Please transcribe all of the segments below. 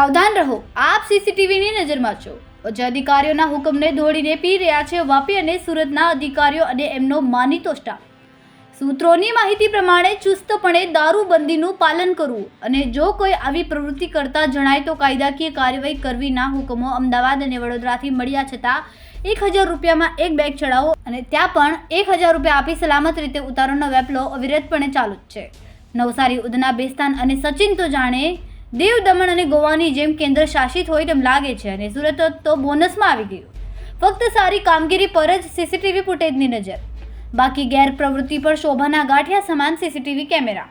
સાવધાન રહો. આપ સીસીટીવીની નજરમાં છો. ઉચ્ચ અધિકારીઓના હુકમને દોડીને પી રહ્યા છે વાપી અને સુરતના અધિકારીઓ અને એમનો માનીતો સ્ટાફ સૂત્રોની માહિતી પ્રમાણે ચુસ્તપણે દારૂબંધીનું પાલન કરવું અને જો કોઈ આવી પ્રવૃત્તિ કરતા જણાય તો કાયદાકીય કાર્યવાહી કરવીના હુકમો અમદાવાદ અને વડોદરાથી મળ્યા છતાં એક હજાર રૂપિયામાં એક બેગ ચડાવો અને ત્યાં પણ એક હજાર રૂપિયા આપી સલામત રીતે ઉતારોનો વેપલો અવિરતપણે ચાલુ જ છે. નવસારી, ઉધના, બેસ્તાન અને સચિન તો જાણે દીવ દમણ અને ગોવાની જેમ કેન્દ્ર શાસિત હોય તેમ લાગે છે અને સુરત તો બોનસમાં આવી ગયું. ફક્ત સારી કામગીરી પર જ સીસીટીવી ફૂટેજની નજર. બાકી ગેરપ્રવૃત્તિ પર શોભાના ગાંઠિયા સમાન સીસીટીવી કેમેરા.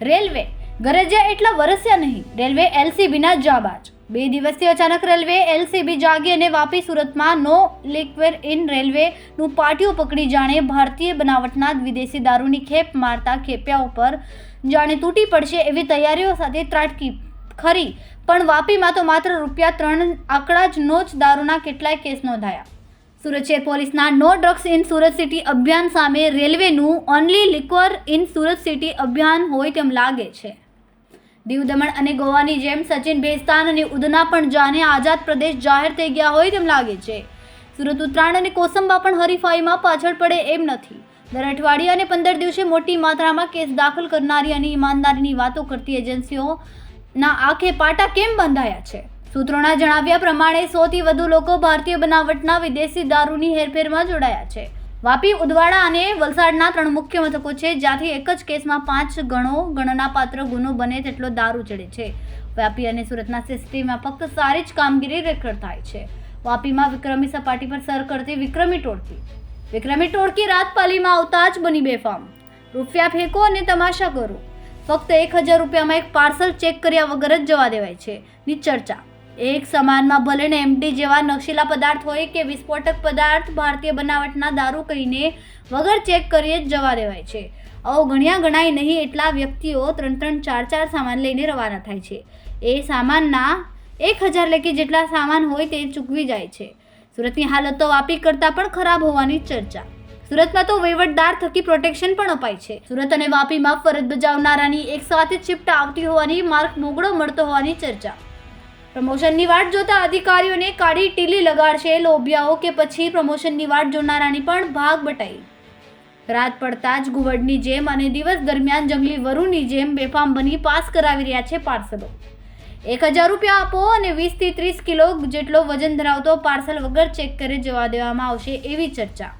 રેલવે, ગરજ્યા એટલા વરસ્યા નહીં. રેલવે એલસીબીના જાબાજ. બે દિવસથી અચાનક રેલવે એલસીબી જાગી અને વાપી સુરતમાં નો લિક્વેર ઇન રેલવેનું પાટિયું પકડી જાણે ભારતીય બનાવટના વિદેશી દારૂની ખેપ મારતા ખેપિયા ઉપર જાણે તૂટી પડશે એવી તૈયારીઓ સાથે ત્રાટકી ખરી, પણ વાપીમાં તો માત્ર રૂપિયા ત્રણ આંકડા જ નો જ દારૂના કેટલાય કેસ નોંધાયા. સુરત શહેર પોલીસના no drugs in Surat city અભિયાન સામે રેલવેનું only liquor in Surat city અભિયાન હોય તેમ લાગે છે. દીવ દમણ અને ગોવાની જેમ સચિન ભેસ્તાન અને ઉધના પણ જાને આઝાદ પ્રદેશ જાહેર થઈ ગયા હોય તેમ લાગે છે. સુરત ઉત્તરાયણ અને કોસંબા પણ હરીફાઈમાં પાછળ પડે એમ નથી. દર અઠવાડિયે અને પંદર દિવસે મોટી માત્રામાં કેસ દાખલ કરનારી અને ઈમાનદારીની વાતો કરતી એજન્સીઓના આંખે પાટા કેમ બંધાયા છે? સૂત્રોના જણાવ્યા પ્રમાણે સોથી વધુ લોકો ભારતીય બનાવટના વિદેશી દારૂની હેરફેરમાં જોડાયા છે. વાપી, ઉદવાડા અને વલસાડના ત્રણ મુખ્ય મથકો છે, જ્યાંથી એક જ કેસમાં પાંચ ગણો ગણનાપાત્ર ગુનો બને તેટલો દારૂ ચડે છે. વાપી અને સુરતના સીસીટીવીમાં ફક્ત સારી જ કામગીરી રેખડ થાય છે. વાપીમાં વિક્રમી સપાટી પર સર કરતી વિક્રમી ટોળકી. વિક્રમી ટોળકી રાતપાલીમાં આવતા જ બની બેફામ. રૂપિયા ફેંકો અને તમાશા કરો. ફક્ત એક હજાર રૂપિયામાં એક પાર્સલ ચેક કર્યા વગર જ જવા દેવાય છે. ની ચર્ચા એક સમાનમાં ભલે ને એમડી જેવા નકશીલા પદાર્થ હોય કે વિસ્ફોટક પદાર્થ, ભારતીય બનાવટના દારૂ કહીને વગર ચેક કરીએ જ જવા દેવાય છે. આવો ગણ્યા ગણાય નહીં એટલા વ્યક્તિઓ ત્રણ ત્રણ ચાર ચાર સામાન લઈને રવાના થાય છે. એ સામાનના એક હજાર લેખી જેટલા સામાન હોય તે ચૂકવી જાય છે. સુરતની હાલત વાપી કરતાં પણ ખરાબ હોવાની ચર્ચા. સુરતમાં તો વહીવટદાર થકી પ્રોટેક્શન પણ અપાય છે. સુરત અને વાપીમાં ફરજ બજાવનારાની એક સાથે શિફ્ટ આવતી હોવાની માર્ક મોગળો મળતો હોવાની ચર્ચા. પ્રમોશનની વાટ જોતા અધિકારીઓને કાળી ટીલી લગાડશે લોભિયાઓ કે પછી પ્રમોશનની વાટ જોનારાની પણ ભાગ બટાઈ. રાત પડતા જ ઘુવડની જેમ અને દિવસ દરમિયાન જંગલી વરુની જેમ બેફામ બની પાસ કરાવી રહ્યા છે પાર્સલો. એક હજાર રૂપિયા આપો અને વીસથી ત્રીસ કિલો જેટલો વજન ધરાવતો પાર્સલ વગર ચેક કરી જવા દેવામાં આવશે એવી ચર્ચા.